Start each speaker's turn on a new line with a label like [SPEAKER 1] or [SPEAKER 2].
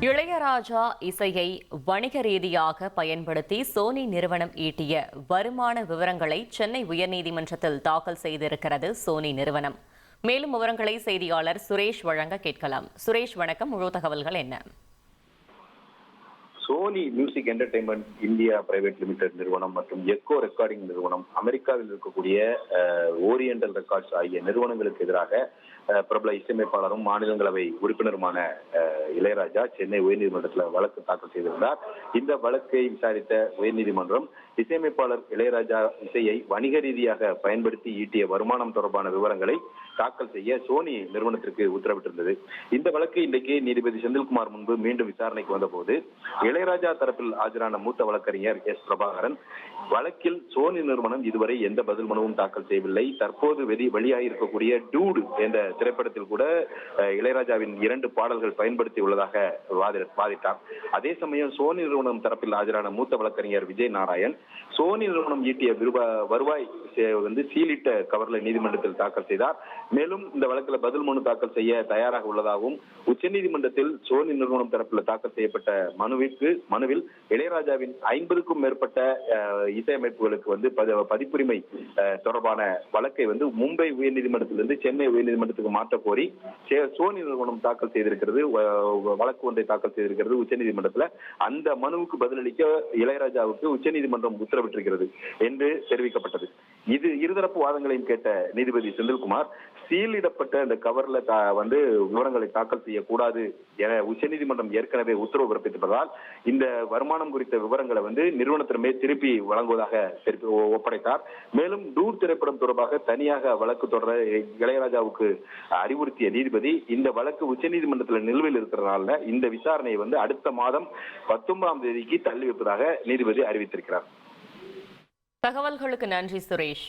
[SPEAKER 1] இளையராஜா இசையை வணிக ரீதியாக பயன்படுத்தி சோனி நிறுவனம் ஈட்டிய வருமான விவரங்களை சென்னை உயர்நீதிமன்றத்தில் தாக்கல் செய்திருக்கிறது சோனி நிறுவனம். மேலும் விவரங்களை செய்தியாளர் சுரேஷ் வழங்க கேட்கலாம். சுரேஷ் வணக்கம். முழு தகவல்கள் என்ன?
[SPEAKER 2] Sony music entertainment India private limited நிறுவனம் மற்றும் எக்கோ ரெக்கார்டிங் நிறுவனம் அமெரிக்காவில் இருக்கக்கூடிய ஓரியண்டல் ரெக்கார்ட்ஸ் ஆகிய நிறுவனங்களுக்கு எதிராக பிரபல இசையமைப்பாளரும் மாநிலங்களவை உறுப்பினருமான இளையராஜா சென்னை உயர்நீதிமன்றத்தில் வழக்கு தாக்கல் செய்திருந்தார். இந்த வழக்கை விசாரித்த உயர்நீதிமன்றம் இசையமைப்பாளர் இளையராஜா இசையை வணிக ரீதியாக பயன்படுத்தி ஈட்டிய வருமானம் தொடர்பான விவரங்களை தாக்கல் செய்ய சோனி நிறுவனத்திற்கு உத்தரவிட்டிருந்தது. இந்த வழக்கு இன்றைக்கு நீதிபதி செந்தில்குமார் முன்பு மீண்டும் விசாரணைக்கு வந்தபோது இளையராஜா தரப்பில் ஆஜரான மூத்த வழக்கறிஞர் எஸ். பிரபாகரன் வழக்கில் சோனி நிறுவனம் இதுவரை எந்த பதில் மனுவும் தாக்கல் செய்யவில்லை. தற்போது வெளி வெளியாகியிருக்கக்கூடிய டூடு என்ற திரைப்படத்தில் கூட இளையராஜாவின் இரண்டு பாடல்கள் பயன்படுத்தி உள்ளதாக வாதிட்டார். அதே சமயம் சோனி நிறுவனம் தரப்பில் ஆஜரான மூத்த வழக்கறிஞர் விஜய் நாராயண் சோனி நிறுவனம் ஈட்டிய வருவாய் வந்து சீலிட்ட கவர்ல நீதிமன்றத்தில் தாக்கல் செய்தார். மேலும் இந்த வழக்கில் பதில் மனு தாக்கல் செய்ய தயாராக உள்ளதாகவும் உச்சநீதிமன்றத்தில் சோனி நிறுவனம் தரப்பில் தாக்கல் செய்யப்பட்ட மனுவிற்கு மனுவில் இளையராஜாவின் ஐம்பதுக்கும் மேற்பட்ட இசையமைப்புகளுக்கு வந்து பதிப்புரிமை தொடர்பான வழக்கை வந்து மும்பை உயர்நீதிமன்றத்திலிருந்து சென்னை உயர்நீதிமன்றத்துக்கு மாற்ற கோரி சோனி நிறுவனம் தாக்கல் செய்திருக்கிறது வழக்கு ஒன்றை தாக்கல் செய்திருக்கிறது உச்சநீதிமன்றத்தில். அந்த மனுவுக்கு பதிலளிக்க இளையராஜாவுக்கு உச்சநீதிமன்றம் உத்தரவிட்டிருக்கிறது என்று தெரிவிக்கப்பட்டது. இது இருதரப்பு வாதங்களையும் கேட்ட நீதிபதி செந்தில்குமார் சீலிடப்பட்ட அந்த கவர்ல வந்து விவரங்களை தாக்கல் செய்யக்கூடாது என உச்சநீதிமன்றம் ஏற்கனவே உத்தரவு பிறப்பித்திருப்பதால் இந்த வருமானம் குறித்த விவரங்களை வந்து நிறுவனத்திடமே திருப்பி வழங்குவதாக திருப்பி ஒப்படைத்தார். மேலும் டூர் திரைப்படம் தொடர்பாக தனியாக வழக்கு தொடர இளையராஜாவுக்கு அறிவுறுத்திய நீதிபதி இந்த வழக்கு உச்சநீதிமன்றத்தில் நிலுவையில் இருக்கிறதுனால இந்த விசாரணையை வந்து அடுத்த மாதம் பத்தொன்பதாம் தேதிக்கு தள்ளி வைப்பதாக நீதிபதி அறிவித்திருக்கிறார்.
[SPEAKER 1] தகவல்களுக்கு நன்றி சுரேஷ்.